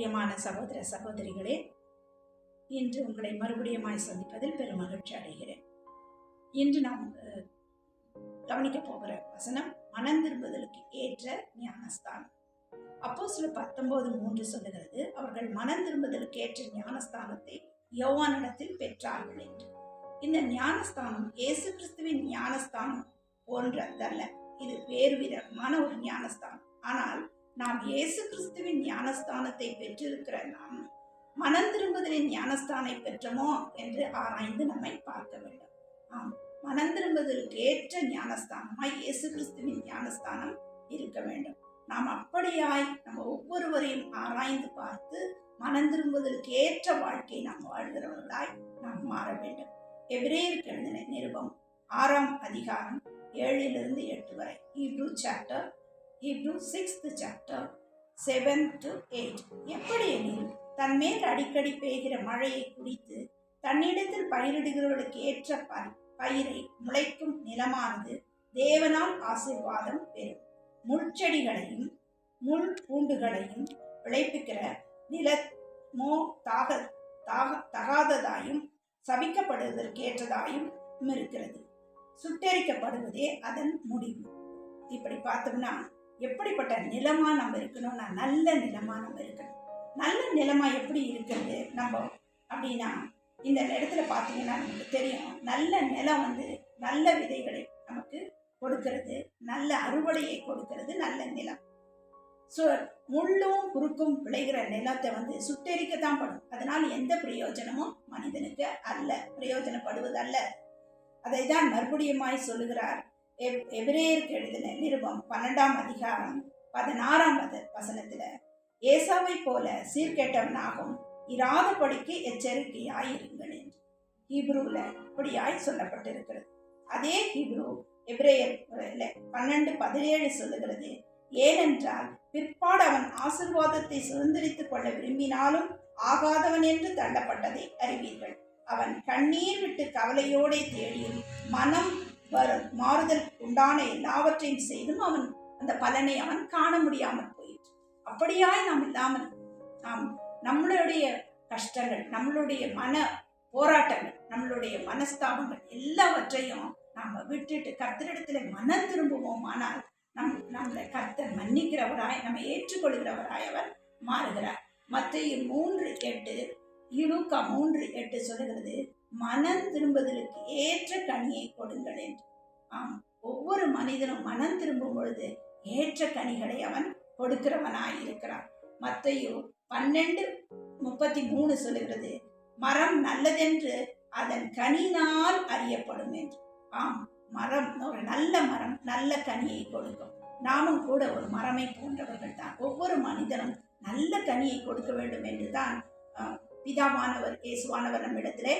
பிரியமான சகோதர சகோதரிகளே இன்று உங்களை மறுபடியுமாய் சந்திப்பதில் பெரும் மகிழ்ச்சி அடைகிறேன். இன்று நாம் கவனிக்க போகிற வசனம் மனம் திரும்புதலுக்கு ஏற்ற ஞானஸ்தானம். அப்போ சில பத்தொன்பது மூன்று சொல்லுகிறது அவர்கள் மனம் திரும்புதலுக்கு ஏற்ற ஞானஸ்தானத்தை யோவானிடத்தில் பெற்றார்கள் என்று. இந்த ஞானஸ்தானம் இயேசு கிறிஸ்துவின் ஞானஸ்தானம் போன்றதல்ல இது வேறு விதமான ஒரு ஞானஸ்தானம். ஆனால் நாம் இயேசு கிறிஸ்துவின் ஞானஸ்தானத்தை பெற்றிருக்கிற நாம் மனம் திரும்புதலின் ஞானஸ்தானை பெற்றோமோ என்று ஆராய்ந்து நம்மை பார்க்க வேண்டும். ஆம் மனம் திரும்புதலுக்கு ஏற்ற ஞானஸ்தானமாய் இயேசு கிறிஸ்துவின் ஞானஸ்தானம் இருக்க வேண்டும். நாம் அப்படியாய் நம்ம ஒவ்வொருவரையும் ஆராய்ந்து பார்த்து மனம் திரும்புவதற்கு ஏற்ற வாழ்க்கையை நாம் வாழ்கிறவர்களாய் நாம் மாற வேண்டும். எவ்ரேயர் எழுதின நிருபம் ஆறாம் அதிகாரம் ஏழிலிருந்து எட்டு வரை. Hebrew chapter Hebrew sixth chapter seven to eight எப்படியெனில் தன் தன்மேல் அடிக்கடி பெய்கிற மழையை குடித்து தன்னிடத்தில் பயிரிடுகிறவர்களுக்கு ஏற்ற ப பயிரை முளைக்கும் நிலமானது தேவனால் ஆசீர்வாதம் பெறும். முள்செடிகளையும் முள் பூண்டுகளையும் விளைவிக்கிற நிலமோ தாக தாக தகாததாயும் சபிக்கப்படுவதற்கு ஏற்றதாயும் இருக்கிறது. சுட்டெரிக்கப்படுவதே அதன் முடிவு. இப்படி பார்த்தோம்னா எப்படிப்பட்ட நிலமாக நம்ம இருக்கணும்னா நல்ல நிலமாக நம்ம இருக்கணும். நல்ல நிலமா எப்படி இருக்கிறது நம்ம? அப்படின்னா இந்த இடத்துல பார்த்தீங்கன்னா நமக்கு தெரியும் நல்ல நிலம் வந்து நல்ல விதைகளை நமக்கு கொடுக்கிறது நல்ல அறுவடையை கொடுக்கிறது நல்ல நிலம். ஸோ முள்ளும் குறுக்கும் விளைகிற நிலத்தை வந்து சுட்டெரிக்கத்தான் படும். அதனால் எந்த பிரயோஜனமும் மனிதனுக்கு அல்ல பிரயோஜனப்படுவது அல்ல அதை தான் மறுபடியுமாய் சொல்லுகிறார் எப்- எபிரேயருக்கு எழுதின நிருபம் பன்னெண்டாம் அதிகாரம் பதினாறாம் வசனத்துல ஏசாவை போல சீர்கெட்டவனாகும் இராதபடிக்கு எச்சரிக்கையாயிருங்கள் என்று. ஹீப்ரூல இப்படியாய் சொல்லப்பட்டிருக்கிறது. அதே ஹீப்ரூ எபிரேயர் பன்னெண்டு பதினேழு சொல்லுகிறது ஏனென்றால் பிற்பாடு அவன் ஆசிர்வாதத்தை சுதந்திரித்துக் கொள்ள விரும்பினாலும் ஆகாதவன் என்று தள்ளப்பட்டதை அறிவீர்கள். அவன் கண்ணீர் விட்டு கவலையோடே தேடியும் மனம் வரும் மாறுதல் உண்டான எல்லாவற்றையும் செய்தும் அவன் அந்த பலனை அவன் காண முடியாமல் போயிற்று. அப்படியாய் நாம் இல்லாமல் நாம் நம்மளுடைய கஷ்டங்கள் நம்மளுடைய மன போராட்டங்கள் நம்மளுடைய மனஸ்தாபங்கள் எல்லாவற்றையும் நாம் விட்டுட்டு கர்த்தரிடத்துல மனம் திரும்புவோம் ஆனால் நம் நம்மளை கர்த்தர் மன்னிக்கிறவராய் நம்ம ஏற்றுக்கொள்கிறவராய் அவர் மாறுகிறார். மற்ற மூன்று எட்டு யூலூக்கா மூன்று எட்டு சொல்லுகிறது மனம் திரும்புதலுக்கு ஏற்ற கனியை கொடுங்கள் என்று. ஆம் ஒவ்வொரு மனிதனும் மனம் திரும்பும் பொழுது ஏற்ற கனிகளை அவன் கொடுக்கிறவனாய் இருக்கிறான் மத்தையோ பன்னெண்டு முப்பத்தி மூணு சொல்லுகிறது மரம் நல்லதென்று அதன் கனினால் அறியப்படும் என்று. ஆம் மரம் ஒரு நல்ல மரம் நல்ல கனியை கொடுக்கும். நாமும் கூட ஒரு மரமை போன்றவர்கள் தான். ஒவ்வொரு மனிதனும் நல்ல கனியை கொடுக்க வேண்டும் என்று தான் பிதாவானவர் இயேசுவானவர் நம்மிடத்திலே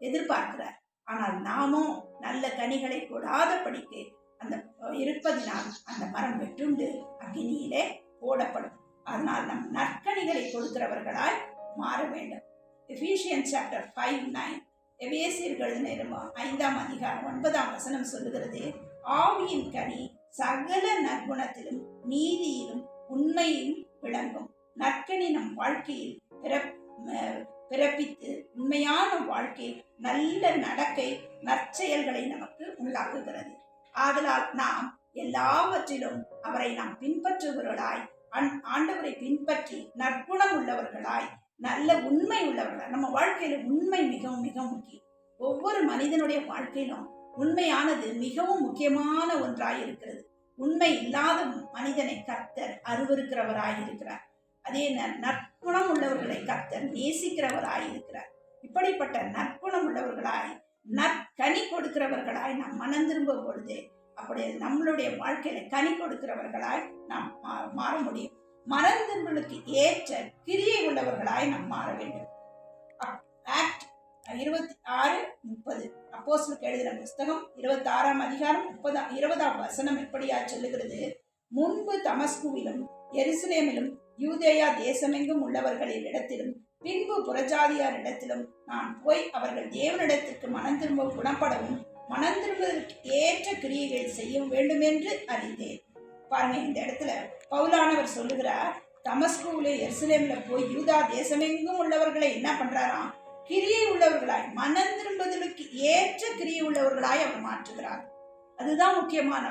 எதிர்பார்க்கிறார். ஆனால் நாமும் நல்ல கனிகளை கொடாதபடிக்கு அந்த இருப்பதினால் அந்த மரம் வெட்டுண்டு அக்னியிலே போடப்படும். அதனால் நம் நற்கனிகளை கொடுக்கிறவர்களாய் மாற வேண்டும். எஃபிஷியன் சாப்டர் ஃபைவ் நைன் எவேசியர்கள் நேரம் ஐந்தாம் அதிகாரம் ஒன்பதாம் வசனம் சொல்லுகிறது ஆவியின் கனி சகல நற்குணத்திலும் நீதியிலும் உண்மையிலும் விளங்கும். நற்கனி நம் வாழ்க்கையில் பிறப் பிறப்பித்து உண்மையான வாழ்க்கை நல்ல நடக்கை நற்செயல்களை நமக்கு உண்டாக்குகிறது. ஆதலால் நாம் எல்லாவற்றிலும் அவரை நாம் பின்பற்றுபவர்களாய் ஆண்டவரை பின்பற்றி நற்குணம் உள்ளவர்களாய் நல்ல உண்மை உள்ளவர்களாய் நம்ம வாழ்க்கையில உண்மை மிகவும் மிக முக்கியம். ஒவ்வொரு மனிதனுடைய வாழ்க்கையிலும் உண்மையானது மிகவும் முக்கியமான ஒன்றாய் இருக்கிறது. உண்மை இல்லாத மனிதனை கர்த்தர் அருவருக்கிறவராய் இருக்கிறார். அதே நற் நற்குணம் உள்ளவர்களை கர்த்தர் நேசிக்கிறவராய் இருக்கிறார் இப்படிப்பட்ட நற்குணம் உள்ளவர்களாய் நற்கனி கொடுக்கிறவர்களாய் நாம் மனம் திரும்பும் பொழுது அப்படி நம்மளுடைய வாழ்க்கையில கனி கொடுக்கிறவர்களாய் நாம் மா- மாற முடியும். மனம் திரும்பலுக்கு ஏற்ற கிரியை உள்ளவர்களாய் நாம் மாற வேண்டும். ஆக்ட் இருபத்தி ஆறு முப்பது. அப்போஸ்லுக்கு எழுதின புஸ்தகம் இருபத்தி ஆறாம் அதிகாரம் முப்பதாம் இருபதாம் வசனம் எப்படியா சொல்லுகிறது? முன்பு தமஸ்குவிலும் எருசலேமிலும் யூதேயா தேசமெங்கும் உள்ளவர்களின் இடத்திலும் பின்பு புறஜாதியார் இடத்திலும் நான் போய் அவர்கள் தேவனிடத்திற்கு மனம் திரும்ப குணப்படவும் மனம் திரும்புவதற்கு ஏற்ற கிரியைகள் செய்யவும் வேண்டும் என்று அறிந்தேன். பாருங்க இந்த இடத்துல பவுலானவர் சொல்லுகிறார் தமஸ்குவிலே எருசலேம்ல போய் யூதா தேசமெங்கும் உள்ளவர்களை என்ன பண்றாராம்? கிரியை உள்ளவர்களாய் மனம் திரும்புதலுக்கு ஏற்ற கிரியை உள்ளவர்களாய் அவர் மாற்றுகிறார். அதுதான் முக்கியமான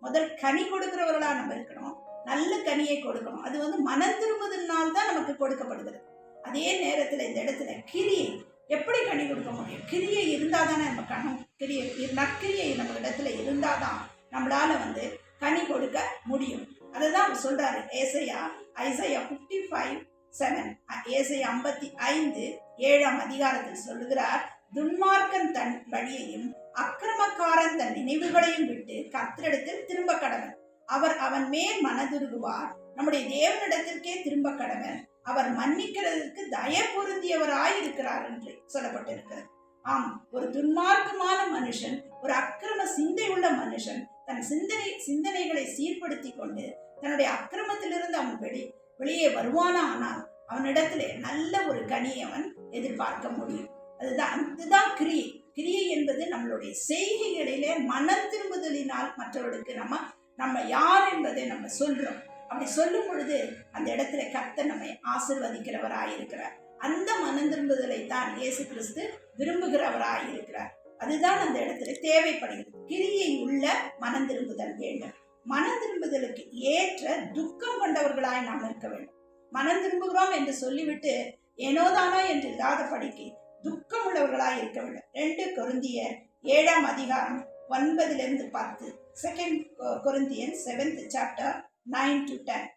முதல் கனி கொடுக்கிறவர்களா நம்ம இருக்கணும். நல்ல கனியை கொடுக்கணும். அது வந்து மனம் திரும்புதல்னால் தான் நமக்கு கொடுக்கப்படுகிறது. அதே நேரத்தில் இந்த இடத்துல கிரியை எப்படி கனி கொடுக்க முடியும்? கிரியை இருந்தால் தானே நம்ம கணம் கிரியை நற்கிரியை நம்ம இடத்துல இருந்தால் தான் நம்மளால் வந்து கனி கொடுக்க முடியும். அதை தான் அவர் சொல்கிறாரு ஏசையா ஐசையா ஃபிஃப்டி ஃபைவ் செவன் ஏசையா ஐம்பத்தி ஐந்து ஏழாம் அதிகாரத்தில் சொல்லுகிறார் துன்மார்க்கன் தன் வழியையும் அக்கிரமக்காரன் தன் நினைவுகளையும் விட்டு கத்திரிடத்தில் திரும்ப கடவன். அவர் அவன் மேல் மனதுருகுவார். நம்முடைய தேவனிடத்திற்கே திரும்ப கடவன் அவர் மன்னிக்கிறதற்கு தய பொருந்தியவராய் இருக்கிறார் என்று சொல்லப்பட்டிருக்கிறது. ஆம் ஒரு துன்மார்க்கமான மனுஷன் ஒரு அக்கிரம சிந்தை உள்ள மனுஷன் தன் சிந்தனை சிந்தனைகளை சீர்படுத்தி கொண்டு தன்னுடைய அக்கிரமத்திலிருந்து அவன் வெளி வெளியே வருவானா ஆனால் அவனிடத்திலே நல்ல ஒரு கனியை அவன் எதிர்பார்க்க முடியும். அதுதான் இதுதான் கிரியை. கிரியை என்பது நம்மளுடைய செய்கைகளிலே மனம் திரும்புதலினால் மற்றவர்களுக்கு நம்ம நம்ம யார் என்பதை நம்ம சொல்றோம். அப்படி சொல்லும் பொழுது அந்த இடத்துல கர்த்தர் நம்மை ஆசிர்வதிக்கிறவராய் இருக்கிறார். அந்த மனம் திரும்புதலை தான் இயேசு கிறிஸ்து விரும்புகிறவராக இருக்கிறார். அதுதான் அந்த இடத்துல தேவைப்படுகிறது. கிரியை உள்ள மனம் திரும்புதல் வேண்டும். மனம் திரும்புதலுக்கு ஏற்ற துக்கம் கொண்டவர்களாய் நாம் இருக்க வேண்டும். மனம் திரும்புகிறோம் என்று சொல்லிவிட்டு ஏனோதானோ என்று இல்லாத படிக்கு துக்கம் உள்ளவர்களாய் இருக்க வேண்டும். ரெண்டு கொருந்திய ஏழாம் அதிகாரம் ஒன்பதிலிருந்து பத்து. Second Corinthian seventh chapter nine to ten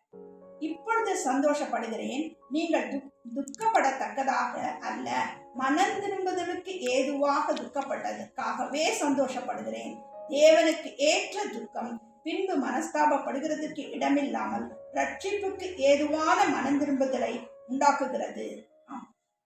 இப்பொழுது சந்தோஷப்படுகிறேன். நீங்கள் துக்- துக்கப்படத்தக்கதாக அல்ல. மனம் திரும்புதலுக்கு ஏதுவாக துக்கப்பட்டதற்காகவே சந்தோஷப்படுகிறேன். தேவனுக்கு ஏற்ற துக்கம் பின்பு மனஸ்தாபப்படுகிறதுக்கு இடமில்லாமல் ரட்சிப்புக்கு ஏதுவான மனம் திரும்புதலை உண்டாக்குகிறது.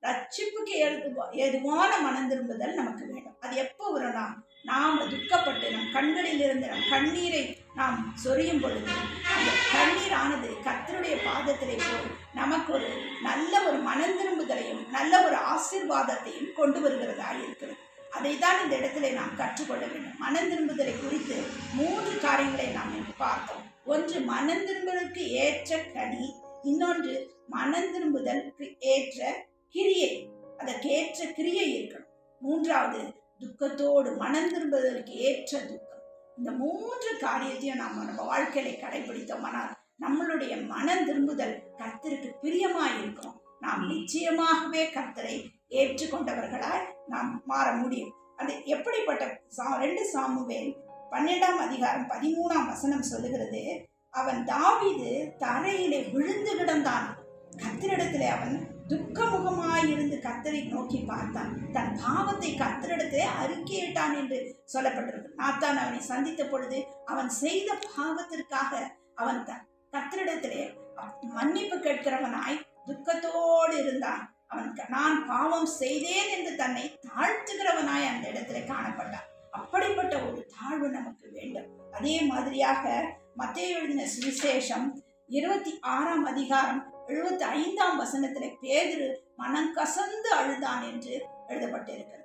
ரட்சிப்புக்கு ஏதுவான மனம் திரும்புதல் நமக்கு அது எப்போ வரும்னா நாம் துக்கப்பட்டு நம் கண்களிலிருந்து நம் கண்ணீரை நாம் சொரியும் பொழுது அந்த கண்ணீரானது கர்த்தருடைய பாதத்திலே போய் நமக்கு ஒரு நல்ல ஒரு மனந்திரும்புதலையும் நல்ல ஒரு ஆசீர்வாதத்தையும் கொண்டு வருகிறதாக இருக்கிறது. அதை தான் இந்த இடத்துல நாம் கற்றுக்கொள்ள வேண்டும். மனந்திரும்புதலை குறித்து மூன்று காரியங்களை நாம் இன்று பார்த்தோம். ஒன்று மனந்திரும்புதலுக்கு ஏற்ற கனி. இன்னொன்று மனந்திரும்புதலுக்கு ஏற்ற கிரியை. அதற்கேற்ற கிரியை இருக்கணும். மூன்றாவது துக்கத்தோடு மனம் திரும்புவதற்கு ஏற்ற துக்கம். இந்த மூன்று காரியத்தையும் நாம் நம்ம வாழ்க்கையில கடைபிடித்தோம்னால் நம்மளுடைய மனம் திரும்புதல் கர்த்தருக்கு பிரியமாக இருக்கும். நாம் நிச்சயமாகவே கர்த்தரை ஏற்றுக்கொண்டவர்களாய் நாம் மாற முடியும். அது எப்படிப்பட்ட சா ரெண்டு சாமுவேல் பன்னெண்டாம் அதிகாரம் பதிமூணாம் வசனம் சொல்லுகிறது அவன் தாவிது தரையிலே விழுந்து கிடந்தான். கத்திரிடத்திலே அவன் இருந்து கத்தரை நோக்கி பார்த்தான். தன் பாவத்தை கத்தரிடத்திலே அறிக்கையிட்டான் என்று சொல்லப்பட்டிருக்கு. நாத்தான் அவனை சந்தித்த பொழுது அவன் செய்த பாவத்திற்காக அவன் தன் கத்தரிடத்திலே மன்னிப்பு கேட்கிறவனாய் துக்கத்தோடு இருந்தான். அவன் க- நான் பாவம் செய்தேன் என்று தன்னை தாழ்த்துகிறவனாய் அந்த இடத்துல காணப்பட்டான். அப்படிப்பட்ட ஒரு தாழ்வு நமக்கு வேண்டும். அதே மாதிரியாக மத்திய எழுதின சுவிசேஷம் இருபத்தி ஆறாம் அதிகாரம் எழுபத்தி ஐந்தாம் வசனத்திலே பேதிரு மனம் கசந்து அழுதான் என்று எழுதப்பட்டிருக்கிறது.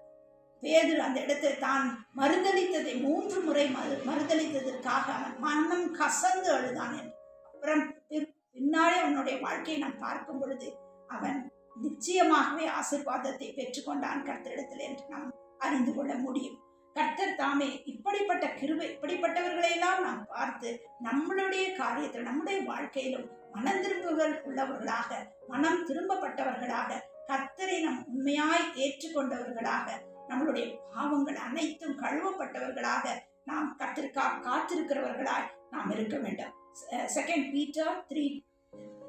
பேதர் அந்த இடத்தை தான் மறுதளித்ததை மூன்று முறை மறு மறுதளித்ததற்காக அவன் மனம் கசந்து அழுதான் என்று. அப்புறம் பின்னாலே அவனுடைய வாழ்க்கையை நாம் பார்க்கும் பொழுது அவன் நிச்சயமாகவே ஆசீர்வாதத்தை பெற்றுக்கொண்டான் கர்த்தரிடத்தில் என்று நாம் அறிந்து கொள்ள முடியும். கர்த்தர் தாமே இப்படிப்பட்ட கிருவை இப்படிப்பட்டவர்களையெல்லாம் நாம் பார்த்து நம்மளுடைய காரியத்தில் நம்முடைய வாழ்க்கையிலும் மனந்திரும்புகள் உள்ளவர்களாக மனம் திரும்பப்பட்டவர்களாக கர்த்தரை நம் உண்மையாய் ஏற்றுக்கொண்டவர்களாக நம்மளுடைய பாவங்கள் அனைத்தும் கழுவப்பட்டவர்களாக நாம் கர்த்தருக்காக காத்திருக்கிறவர்களாய் நாம் இருக்க வேண்டும். Second Peter three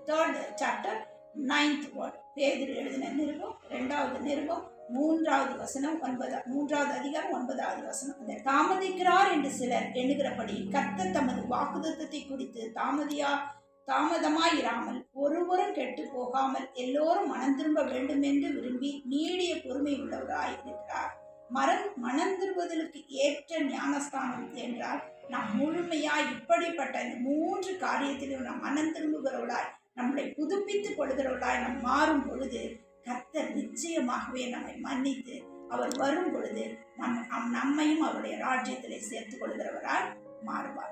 third chapter ninth word பேதில் எழுதின நிருபம் ரெண்டாவது நிருபம் மூன்றாவது வசனம் ஒன்பதா மூன்றாவது அதிகாரம் ஒன்பதாவது வசனம். அந்த தாமதிக்கிறார் என்று சிலர் எண்ணுகிறபடி கர்த்தர் தமது வாக்குதத்தத்தை குறித்து தாமதியா தாமதமாயிராமல் ஒருவரும் கெட்டு போகாமல் எல்லோரும் மனம் திரும்ப வேண்டும் என்று விரும்பி நீடிய பொறுமை உள்ளவராய் இருக்கிறார். மரம் மனம் திரும்புவதற்கு ஏற்ற ஞானஸ்தானம் என்றால் நாம் முழுமையாய் இப்படிப்பட்ட இந்த மூன்று காரியத்திலும் நாம் மனம் திரும்புகிறவளாய் நம்மளை புதுப்பித்துக் கொள்கிறவளாய் நாம் மாறும் பொழுது கர்த்தர் நிச்சயமாகவே நம்மை மன்னித்து அவர் வரும் பொழுது நம் நம்- நம்மையும் அவருடைய ராஜ்யத்திலே சேர்த்துக் கொள்கிறவராய் மாறுவார்.